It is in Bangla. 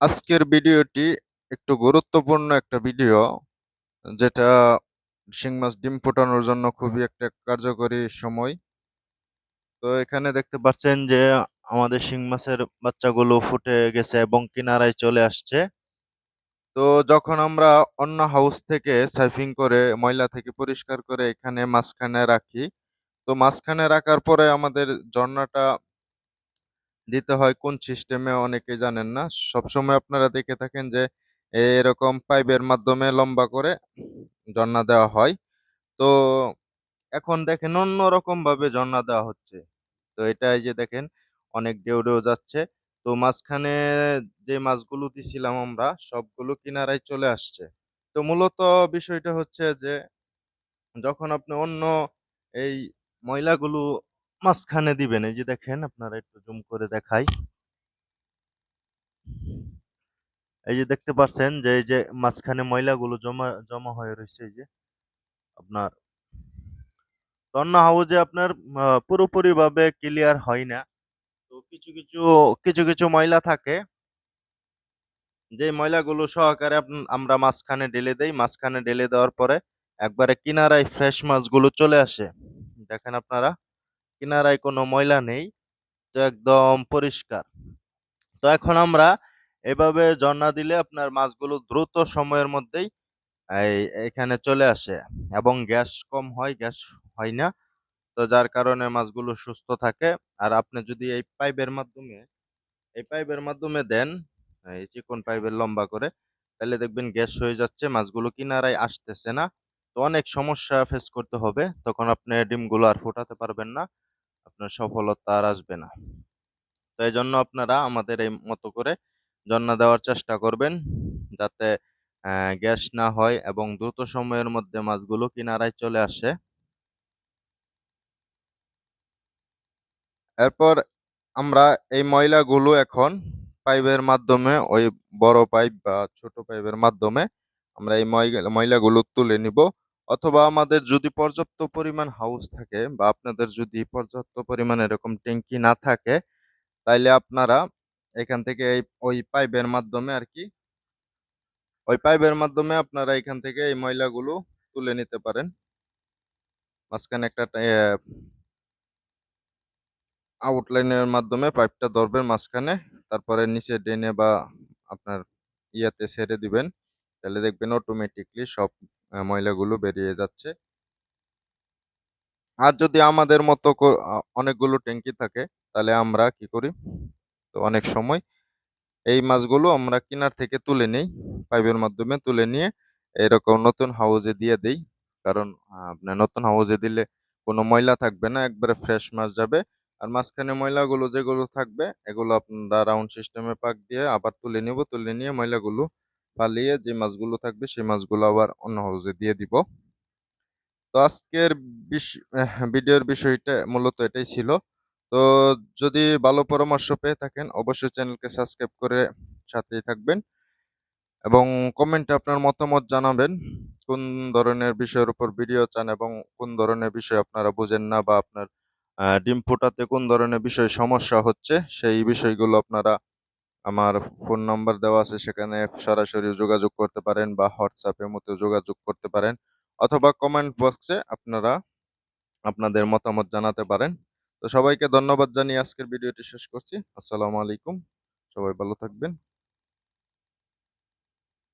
আজকের ভিডিওটি একটু গুরুত্বপূর্ণ একটা ভিডিও, যেটা শিং মাছ ডিম ফোটানোর জন্য খুবই একটা কার্যকরী সময়। তো এখানে দেখতে পাচ্ছেন যে আমাদের শিং মাছের বাচ্চাগুলো ফুটে গেছে এবং কিনারায় চলে আসছে। তো যখন আমরা অন্য হাউস থেকে সাইফিং করে, ময়লা থেকে পরিষ্কার করে এখানে মাঝখানে রাখি, তো মাঝখানে রাখার পরে আমাদের ঝর্ণাটা দিতে হয়, কোন সিস্টেমে অনেকে জানেন না। সবসময় আপনারা দেখে থাকেন যে, এরকম পাইপের মাধ্যমে লম্বা করে ঝর্ণা দেওয়া হয়। তো এখন দেখেন অন্যরকম ভাবে ঝর্ণা দেওয়া হচ্ছে। তো এটা এই যে দেখেন, অনেক ঢেউ ডেউ যাচ্ছে। তো মাঝখানে যে মাছগুলো দিছিলাম আমরা, সবগুলো কিনারায় চলে আসছে। তো মূলত বিষয়টা হচ্ছে যে, যখন আপনি অন্য এই ময়লাগুলো মাঝখানে দিবেন। এই যে দেখেন আপনারা একটু জুম করে দেখাই। এই যে দেখতে পাচ্ছেন যে এই যে মাঝখানে ময়লাগুলো জমা জমা হয়ে রয়েছে এই যে আপনার। তন্না হাউজে আপনার আহ, পুরোপুরিভাবে ক্লিয়ার হয় না। তো কিছু কিছু কিছু কিছু ময়লা থাকে। যে ময়লাগুলো সহকারে আমরা মাঝখানে ঢেলে দেই। মাঝখানে ঢেলে দেওয়ার পরে একবারে কিনারায় ফ্রেশ মাছগুলো চলে আসে। দেখেন আপনারা। কিনারায় কোনো ময়লা নেই, তো একদম পরিষ্কার। তো এখন আমরা এভাবে ঝর্ণা দিলে আপনার মাছগুলো দ্রুত সময়ের মধ্যেই এখানে চলে আসে এবং গ্যাস কম হয়, গ্যাস হয় না। তো যার কারণে মাছগুলো সুস্থ থাকে। আর আপনি যদি এই পাইপের মাধ্যমে, এই পাইপের মাধ্যমে দেন, এই চিকন পাইপের লম্বা করে, তাহলে দেখবেন গ্যাস হয়ে যাচ্ছে, মাছগুলো কিনারায় আসতেছে না। তো অনেক সমস্যা ফেস করতে হবে, তখন আপনি ডিমগুলো আর ফোটাতে পারবেন না। আপনার সফলতা আর আসবে না। তো এই জন্য আপনারা আমাদের এই মতো করে জন্না দেওয়ার চেষ্টা করবেন যাতে গ্যাস না হয় এবং দ্রুত সময়ের মধ্যে মাছগুলো কিনারায় চলে আসে। এরপর আমরা এই ময়লাগুলো এখন পাইপের মাধ্যমে, ওই বড় পাইপ বা ছোট পাইপের মাধ্যমে আমরা এই ময়লা- ময়লাগুলো তুলে নিব। অথবা আমাদের যদি পর্যাপ্ত পরিমাণ হাউস থাকে বা আপনাদের যদি পর্যাপ্ত পরিমাণ এরকম ট্যাঙ্কি না থাকে, তাইলে আপনারা এখান থেকে ওই পাইপের মাধ্যমে আর কি, ওই পাইপের মাধ্যমে আপনারা এখান থেকে এই ময়লাগুলো তুলে নিতে পারেন। মাঝখানে একটা আউটলাইনের মাধ্যমে পাইপটা ধরবেন মাঝখানে, তারপরে নিচে ড্রেনে বা আপনার ইয়াতে ছেড়ে দিবেন। তাহলে দেখবেন অটোমেটিকলি সব ময়লাগুলো বেরিয়ে যাচ্ছে। আর যদি আমাদের মতো অনেকগুলো ট্যাঙ্কি থাকে, তাহলে আমরা কি করি? তো অনেক সময় এই মাছগুলো আমরা কিনার থেকে তুলে নেই, পাইপের মাধ্যমে তুলে নিয়ে এরকম নতুন হাউজে দিয়ে দেই। কারণ আপনার নতুন হাউজে দিলে কোনো ময়লা থাকবে না, একবারে ফ্রেশ মাছ যাবে। আর মাঝখানে ময়লাগুলো যেগুলো থাকবে, এগুলো আপনারা রাউন্ড সিস্টেমে পাক দিয়ে আবার তুলে নিব, তুলে নিয়ে ময়লাগুলো ফালিয়ে যে মাছগুলো থাকবে, সেই মাছগুলো আবার অন্য হাউজে দিয়ে দিব। তো আজকের ভিডিওর বিষয়টা মূলত এটাই ছিল। তো যদি ভালো পরামর্শ পেয়ে থাকেন, অবশ্যই চ্যানেলকে সাবস্ক্রাইব করে সাথেই থাকবেন এবং কমেন্টে আপনার মতামত জানাবেন। কোন ধরনের বিষয়ের উপর ভিডিও চান এবং কোন ধরনের বিষয় আপনারা বুঝেন না বা আপনার ডিম ফোটাতে কোন ধরনের বিষয় সমস্যা হচ্ছে, সেই বিষয়গুলো আপনারা আমার ফোন নাম্বার দেওয়া আছে, সেখানে সরাসরি যোগাযোগ করতে পারেন বা হোয়াটসঅ্যাপের মতো যোগাযোগ করতে পারেন অথবা কমেন্ট বক্সে আপনারা আপনাদের মতামত জানাতে পারেন। তো সবাইকে ধন্যবাদ জানিয়ে আজকের ভিডিওটি শেষ করছি। আসসালামু আলাইকুম। সবাই ভালো থাকবেন।